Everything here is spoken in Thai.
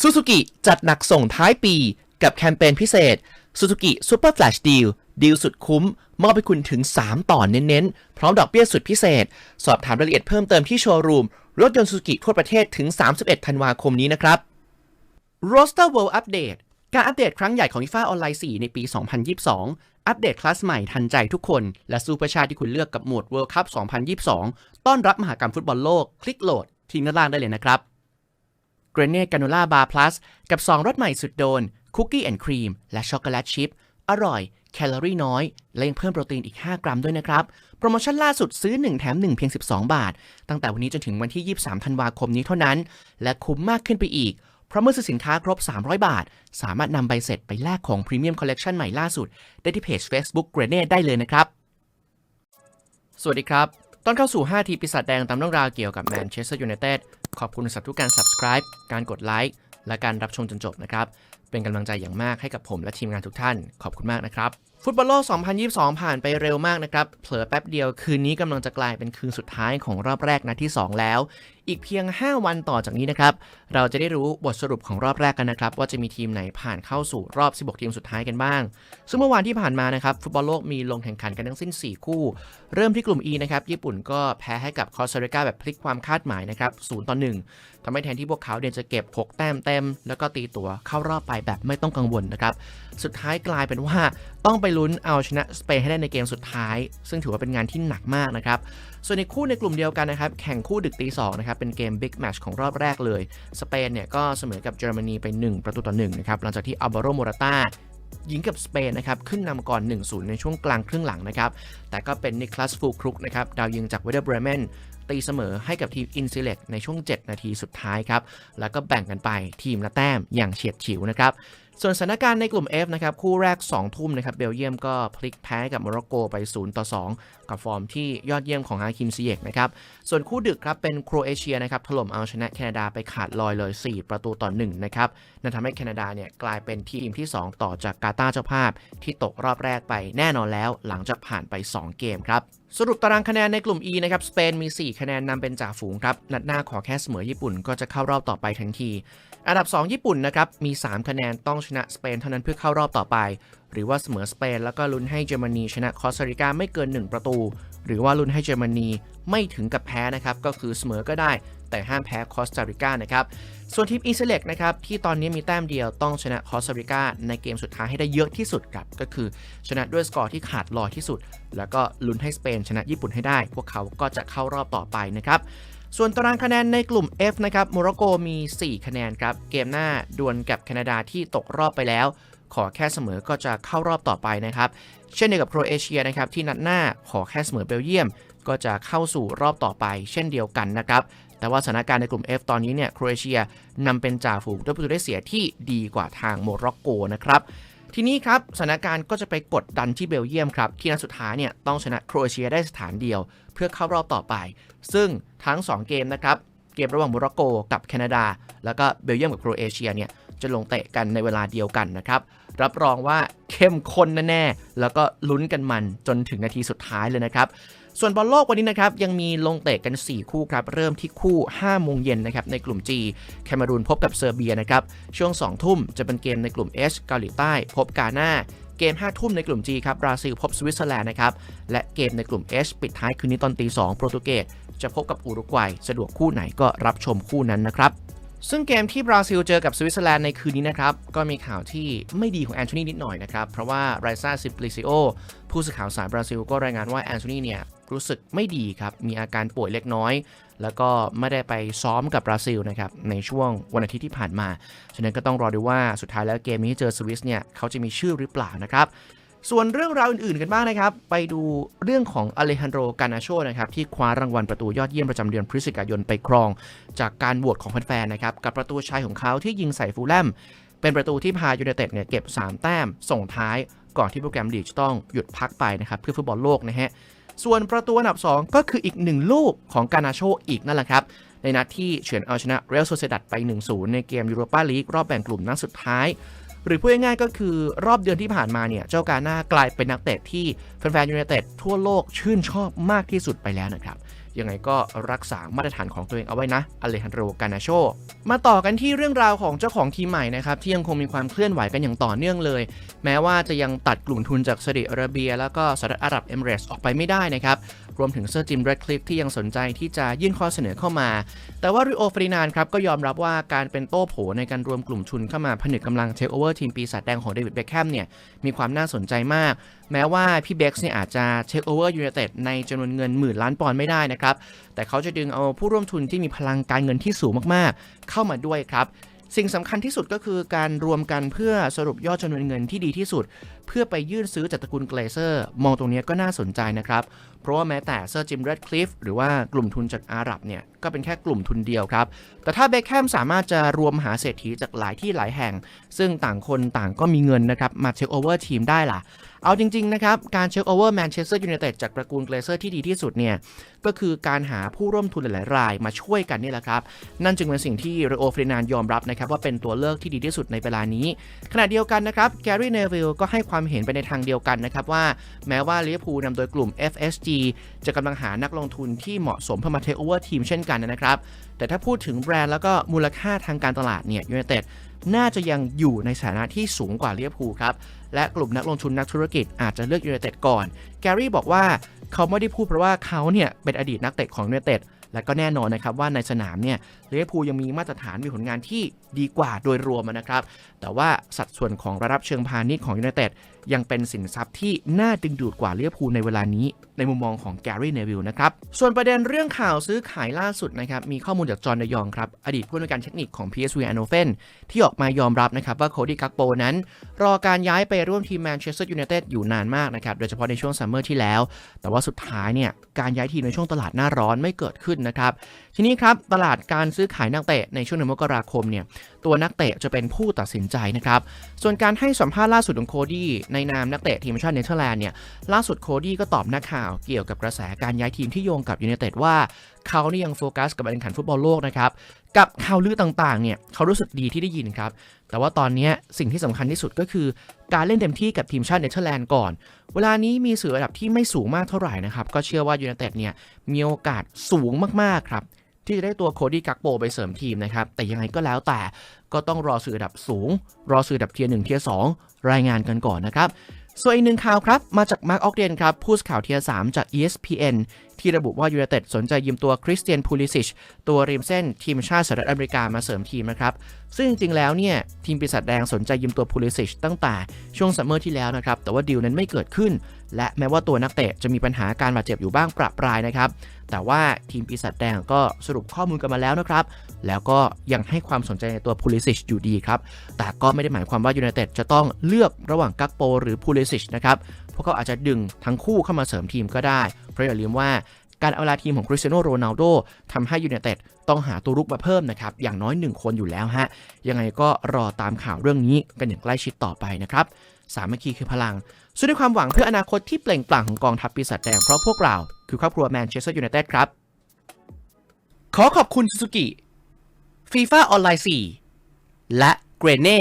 ซูซูกิจัดหนักส่งท้ายปี กับแคมเปญพิเศษ Suzuki Super Flash Deal ดีลสุดคุ้ม มอบให้คุณถึง 3 ต่อเน้นๆ พร้อมดอกเบี้ยสุดพิเศษ สอบถามรายละเอียดเพิ่มเติมที่โชว์รูม รถยนต์ซูซูกิทั่วประเทศถึง 31 ธันวาคมนี้นะครับ Roster World Update การอัปเดตครั้งใหญ่ของ FIFA ออนไลน์ 4 ในปี 2022 อัปเดตคลาสใหม่ทันใจทุกคน และสู้ปอระชาติที่คุณเลือกกับหมวด World Cup 2022 ต้อนรับมหากรรมฟุตบอลโลก คลิกโหลดที่ด้านล่างได้เลยนะครับ เกรเน่กาโนล่าบาร์พลัสกับ 2รสใหม่สุดโดนคุกกี้แอนด์ครีมและช็อกโกแลตชิพอร่อย แคลอรี่น้อย และยังเพิ่มโปรตีนอีก 5 กรัมด้วยนะครับ โปรโมชั่นล่าสุดซื้อ 1 แถม 1 เพียง 12 บาท ตั้งแต่วันนี้จนถึงวันที่ 23 ธันวาคมนี้เท่านั้น และคุ้มมากขึ้นไปอีก เพราะเมื่อซื้อสินค้าครบ 300 บาท สามารถนำใบเสร็จไปแลกของพรีเมียมคอลเลกชันใหม่ล่าสุด ได้ที่เพจ Facebook g r e n e ได้เลยนะครับ สวัสดีครับ ตอนเข้าสู่ 5 ทีปีศาจแดงตามเรื่องราวเกี่ยวกับแมนเชสเตอร์ยูไนเต็ด ขอบคุณสำหรับทุกการ subscribe การกดไลค์และการรับชมจนจบนะครับ เป็นกำลังใจอย่างมากให้กับผมและทีมงานทุกท่าน ขอบคุณมากนะครับ ฟุตบอลโลก 2022 ผ่านไปเร็วมากนะครับ เผลอแป๊บเดียวคืนนี้กำลังจะกลายเป็นคืนสุดท้ายของรอบแรกนัดที่ 2 แล้วอีกเพียง 5 วันต่อจากนี้นะครับ เราจะได้รู้บทสรุปของรอบแรกกันนะครับ ว่าจะมีทีมไหนผ่านเข้าสู่รอบ 16 ทีมสุดท้ายกันบ้าง ซึ่งเมื่อวานที่ผ่านมานะครับฟุตบอลโลกมีลงแข่งขันกันทั้งสิ้น 4 คู่ เริ่มที่กลุ่ม E นะครับญี่ปุ่นก็แพ้ให้กับคอสตาริกาแบบพลิกความคาดหมายนะครับ0ต่อ1ทำให้แทนที่พวกเขาเดนจะเก็บ 6 แต้มเต็ม แล้วก็ตีตัวเข้ารอบไปแบบไม่ต้องกังวลนะครับสุดท้ายกลายเป็นว่าต้องไปลุ้นเอาชนะสเปนให้ได้ในเกมสุดท้าย ซึ่งถือว่าเป็นงานที่หนักมากนะครับส่วนในคู่ในกลุ่มเดียวกันนะครับแข่งคู่ดึกตี2นะครับเป็นเกมบิ๊กแมชของรอบแรกเลย สเปนเนี่ยก็เสมอกับเยอรมนีไป 1 ประตูต่อ1นะครับหลังจากที่อัลบาโรโมราตายิงกับสเปนนะครับขึ้นนำก่อน 1-0 ในช่วงกลางครึ่งหลังนะครับแต่ก็เป็นนิคลัสฟูครุกนะครับดาวยิงจากเวเดอร์เบรเมน ตีเสมอให้กับทีมอินซิเลตในช่วง 7 นาทีสุดท้ายครับ แล้วก็แบ่งกันไปทีมละแต้มอย่างเฉียดฉิวนะครับส่วนสถานการณ์ในกลุ่ม F นะครับ คู่แรก 2 ทุ่มนะครับ เบลเยียมก็พลิกแพ้กับโมร็อกโกไป 0 ต่อ 2 กับฟอร์มที่ยอดเยี่ยมของฮาคิมซิเยกนะครับ ส่วนคู่ดึกครับ เป็นโครเอเชียนะครับ ถล่มเอาชนะแคนาดาไปขาดลอยเลย 4 ประตูต่อ 1 นะครับ นั่นทำให้แคนาดาเนี่ยกลายเป็นทีมที่ 2 ต่อจากกาตาร์เจ้าภาพ ที่ตกรอบแรกไปแน่นอนแล้ว หลังจากผ่านไป 2 เกมครับ สรุปตารางคะแนนในกลุ่ม E นะครับ สเปนมี 4 คะแนนนำเป็นจ่าฝูงครับ นัดหน้าขอแค่เสมอญี่ปุ่นก็จะเข้ารอบต่อไปทันที อันดับ 2 ญี่ปุ่นนะครับ มี 3 คะแนนต้องชนะสเปนเท่านั้นเพื่อเข้ารอบต่อไป หรือว่าเสมอสเปนแล้วก็ลุ้นให้เยอรมนีชนะคอสตาริกาไม่เกิน 1 ประตู หรือว่าลุ้นให้เยอรมนีไม่ถึงกับแพ้นะครับ ก็คือเสมอก็ได้ แต่ห้ามแพ้คอสตาริกานะครับส่วนทีมอีเซเล็กนะครับที่ตอนนี้มีแต้มเดียวต้องชนะคอสตาริกาในเกมสุดท้ายให้ได้เยอะที่สุดครับก็คือชนะด้วยสกอร์ที่ขาดลอยที่สุด แล้วก็ลุ้นให้สเปนชนะญี่ปุ่นให้ได้ พวกเขาก็จะเข้ารอบต่อไปนะครับส่วนตารางคะแนนในกลุ่ม F นะครับโมร็อกโกมี 4 คะแนนครับเกมหน้าดวลกับแคนาดาที่ตกรอบไปแล้ว ขอแค่เสมอก็จะเข้ารอบต่อไปนะครับเช่นเดียวกับโครเอเชียนะครับที่นัดหน้าขอแค่เสมอเบลเยียม ก็จะเข้าสู่รอบต่อไป เช่นเดียวกันนะครับ แต่ว่าสถานการณ์ในกลุ่ม F ตอนนี้เนี่ยโครเอเชียนำเป็นจ่าฝูงด้วยประตูได้เสียที่ดีกว่าทางโมร็อกโกนะครับทีนี้ครับสถานการณ์ก็จะไปกดดันที่เบลเยียมครับ ที่นัดสุดท้ายเนี่ยต้องชนะโครเอเชียได้สถานเดียว เพื่อเข้ารอบต่อไป ซึ่งทั้ง 2 เกมนะครับ เกมระหว่างโมร็อกโกกับแคนาดา แล้วก็เบลเยียมกับโครเอเชียเนี่ยจะลงเตะกันในเวลาเดียวกันนะครับ รับรองว่าเข้มข้นแน่ๆแล้วก็ลุ้นกันมันจนถึงนาทีสุดท้ายเลยนะครับ ส่วนบอลโลกวันนี้นะครับยังมีลงเตะกัน 4 คู่ครับ เริ่มที่คู่ 5 โมงเย็นนะครับในกลุ่ม G แคนารูนพบกับเซอร์เบียนะครับ ช่วง 2 ทุ่มจะเป็นเกมในกลุ่ม H เกาหลีใต้ พบกาหน้าเกม 5 ทุ่มในกลุ่ม G ครับบราซิลพบสวิตเซอร์แลนด์นะครับ และเกมในกลุ่ม H ปิดท้ายคืนนี้ตอนตี 2 โปรตุเกสจะพบกับอุรุกวัย สะดวกคู่ไหนก็รับชมคู่นั้นนะครับซึ่งเกมที่บราซิลเจอกับสวิตเซอร์แลนด์ในคืนนี้นะครับ ก็มีข่าวที่ไม่ดีของแอนโทนีนิดหน่อยนะครับ เพราะว่าไรซ่าซิปลิซิโอผู้สื่อข่าวสายบราซิลก็รายงานว่าแอนโทนีเนี่ย รู้สึกไม่ดีครับ มีอาการป่วยเล็กน้อย แล้วก็ไม่ได้ไปซ้อมกับบราซิลนะครับ ในช่วงวันอาทิตย์ที่ผ่านมา ฉะนั้นก็ต้องรอดูว่าสุดท้ายแล้วเกมนี้เจอสวิสเนี่ยเขาจะมีชื่อหรือเปล่านะครับส่วนเรื่องราวอื่น ๆ กันบ้างนะครับ ไปดูเรื่องของอเลฮันโด กานาโชนะครับ ที่คว้ารางวัลประตูยอดเยี่ยมประจำเดือนพฤศจิกายนไปครอง จากการโหวตของแฟน ๆ นะครับ กับประตูชัยของเขาที่ยิงใส่ฟูลแลม เป็นประตูที่พายูไนเต็ดเนี่ยเก็บ 3 แต้ม ส่งท้ายก่อนที่โปรแกรมลีกจะต้องหยุดพักไปนะครับเพื่อฟุตบอลโลกนะฮะ ส่วนประตูอันดับ 2 ก็คืออีกหนึ่งลูกของกานาโชอีกนั่นแหละครับ ในนัดที่เฉือนเอาชนะเรอัลโซเซดัดไป 1-0 ในเกมยูโรปาลีกรอบแบ่งกลุ่มนัดสุดท้าย หรือพูดง่ายๆก็คือรอบเดือนที่ผ่านมาเนี่ย เจ้ากาน่ากลายเป็นนักเตะที่แฟนๆยูไนเต็ดทั่วโลกชื่นชอบมากที่สุดไปแล้วนะครับ ยังไงก็รักษามาตรฐานของตัวเองเอาไว้นะอเลฮันโดกานาโช มาต่อกันที่เรื่องราวของเจ้าของทีมใหม่นะครับที่ยังคงมีความเคลื่อนไหวกันอย่างต่อเนื่องเลย แม้ว่าจะยังตัดกลุ่มทุนจากซาอุดิอาระเบีย แล้วก็สหรัฐอาหรับเอมิเรตส์ออกไปไม่ได้นะครับรวมถึงเซอร์จิมเรดคลิฟที่ยังสนใจที่จะยื่นข้อเสนอเข้ามา แต่ว่าริโอฟรินานครับก็ยอมรับว่าการเป็นโต้โผในการรวมกลุ่มทุนเข้ามาผนึกกำลังเทคโอเวอร์ทีมปีศาจแดงของเดวิดเบคแฮมเนี่ยมีความน่าสนใจมาก แม้ว่าพี่เบ็กซ์เนี่ยอาจจะเทคโอเวอร์ยูไนเต็ดในจำนวนเงินหมื่นล้านปอนด์ไม่ได้นะครับแต่เขาจะดึงเอาผู้ร่วมทุนที่มีพลังการเงินที่สูงมากๆ เข้ามาด้วยครับ สิ่งสำคัญที่สุดก็คือการรวมกันเพื่อสรุปยอดจำนวนเงินที่ดีที่สุด เพื่อไปยื่นซื้อจากตระกูลเกรเซอร์ มองตรงนี้ก็น่าสนใจนะครับ เพราะว่าแม้แต่เซอร์จิมเรดคลิฟหรือว่ากลุ่มทุนจากอาหรับเนี่ยก็เป็นแค่กลุ่มทุนเดียวครับ แต่ถ้าเบคแฮมสามารถจะรวมหาเศรษฐีจากหลายที่หลายแห่ง ซึ่งต่างคนต่างก็มีเงินนะครับมาเทคโอเวอร์ทีมได้ล่ะ เอาจริง ๆ นะครับ การเช็คโอเวอร์แมนเชสเตอร์ยูไนเต็ดจากตระกูลเกรเซอร์ที่ดีที่สุดเนี่ย ก็คือการหาผู้ร่วมทุนหลาย ๆ รายมาช่วยกันนี่แหละครับ นั่นจึงเป็นสิ่งที่เรโอฟรินานยอมรับนะครับ ว่าเป็นตัวเลือกที่ดีที่สุดในเวลานี้ ขณะเดียวกันนะครับแกรี่เนวิลก็ให้ความเห็นไปในทางเดียวกันนะครับว่าแม้ว่าลิเวอร์พูลนำโดยกลุ่ม FSG จะกำลังหานักลงทุนที่เหมาะสมเพื่อมาเทคโอเวอร์ทีมเช่นกันนะครับแต่ถ้าพูดถึงแบรนด์แล้วก็มูลค่าทางการตลาดเนี่ยยูไนเต็ด น่าจะยังอยู่ในสถานะที่สูงกว่าเวอร์พูครับ และกลุ่มนักลงทุนนักธุรกิจอาจจะเลือกยูไนเต็ดก่อน แกรี่บอกว่าเขาไม่ได้พูดเพราะว่าเขาเนี่ยเป็นอดีตนักเตะของยูไนเต็ดและก็แน่นอนนะครับว่าในสนามเนี่ยลิเวอร์พูลยังมีมาตรฐานมีผลงานที่ดีกว่าโดยรวมนะครับ แต่ว่าสัดส่วนของระดับเชิงพาณิชย์ของยูไนเต็ดยังเป็นสินทรัพย์ที่น่าดึงดูดกว่าลิเวอร์พูลในเวลานี้ ในมุมมองของแกรี่เนวิลนะครับส่วนประเด็นเรื่องข่าวซื้อขายล่าสุดนะครับมีข้อมูลจากจอห์นดยองครับอดีตผู้อำนวยการเทคนิคของ PSV e i n d h o v e n ที่ออกมายอมรับนะครับว่าโคดี้กักโปนั้น รอการย้ายไปร่วมทีมแมนเชสเตอร์ยูไนเต็ดอยู่นานมากนะครับโดยเฉพาะในช่วงซัมเมอร์ที่แล้ว แต่ว่าสุดท้ายเนี่ยการย้ายทีมในช่วงตลาดหน้าร้อนไม่เกิดขึ้นนะครับทีนี้ครับตลาดการซื้อขายนักเตะในช่วงเดือนมกราคมเนี่ยตัวนักเตะจะเป็นผู้ตัดสินใจนะครับส่วนการให้สัมภาษณ์ล่าสุดของโคดี้ในนามนักเตะทีมชาติเนเธอร์แลนด์เนี่ยล่าสุดโคดี้ก็ตอบนักข่าวเกี่ยวกับกระแสการย้ายทีมที่โยงกับยูไนเต็ดว่าเขานี่ยังโฟกัสกับการแข่งขันฟุตบอลโลกนะครับ กับข่าวลือต่างๆเนี่ยเขารู้สึกดีที่ได้ยินครับ แต่ว่าตอนนี้สิ่งที่สำคัญที่สุดก็คือ การเล่นเต็มที่กับทีมชาติเนเธอร์แลนด์ก่อน เวลานี้มีสื่อระดับที่ไม่สูงมากเท่าไหร่นะครับ ก็เชื่อว่ายูไนเต็ดเนี่ยมีโอกาสสูงมากๆครับที่จะได้ตัวโคดี้กักโปไปเสริมทีมนะครับ แต่ยังไงก็แล้วแต่ก็ต้องรอสื่อระดับสูง รอสื่อระดับเทียร์หนึ่งเทียร์สองรายงานกันก่อนนะครับ ส่วนอีกหนึ่งข่าวครับ มาจากมาร์กออกเดนครับ ผู้สื่อข่าวเทียสามจาก ESPN ที่ระบุว่ายูไนเต็ดสนใจยืมตัวคริสเตียนพูลิซิชตัวริมเส้นทีมชาติสหรัฐอเมริกามาเสริมทีมนะครับ ซึ่งจริงแล้วเนี่ยทีมปีศาจแดงสนใจยืมตัวพูลิซิชตั้งแต่ช่วงซัมเมอร์ที่แล้วนะครับ แต่ว่าดีลนั้นไม่เกิดขึ้น และแม้ว่าตัวนักเตะจะมีปัญหาการบาดเจ็บอยู่บ้างประปรายนะครับ แต่ว่าทีมปีศาจแดงก็สรุปข้อมูลกันมาแล้วนะครับ แล้วก็ยังให้ความสนใจในตัวพูลิซิชอยู่ดีครับ แต่ก็ไม่ได้หมายความว่ายูไนเต็ดจะต้องเลือกระหว่างกักโปหรือพูลิซิชนะครับ พวกเขาอาจจะดึงทั้งคู่เข้ามาเสริมทีมก็ได้ เพราะอย่าลืมว่า การเอาลาทีมของคริสเตียโนโรนัลโดทำให้ยูไนเต็ดต้องหาตัวรุกมาเพิ่มนะครับ อย่างน้อย 1 คนอยู่แล้วฮะ ยังไงก็รอตามข่าวเรื่องนี้กันอย่างใกล้ชิดต่อไปนะครับ สามัคคีคือพลังสู้ด้วยความหวังเพื่ออนาคตที่เปล่งปลั่งของกองทัพปีศาจแดงเพราะพวกเราคือครอบครัวแมนเชสเตอร์ยูไนเต็ดครับ ขอขอบคุณซูซูกิฟีฟ่าออนไลน์4และเกรเน่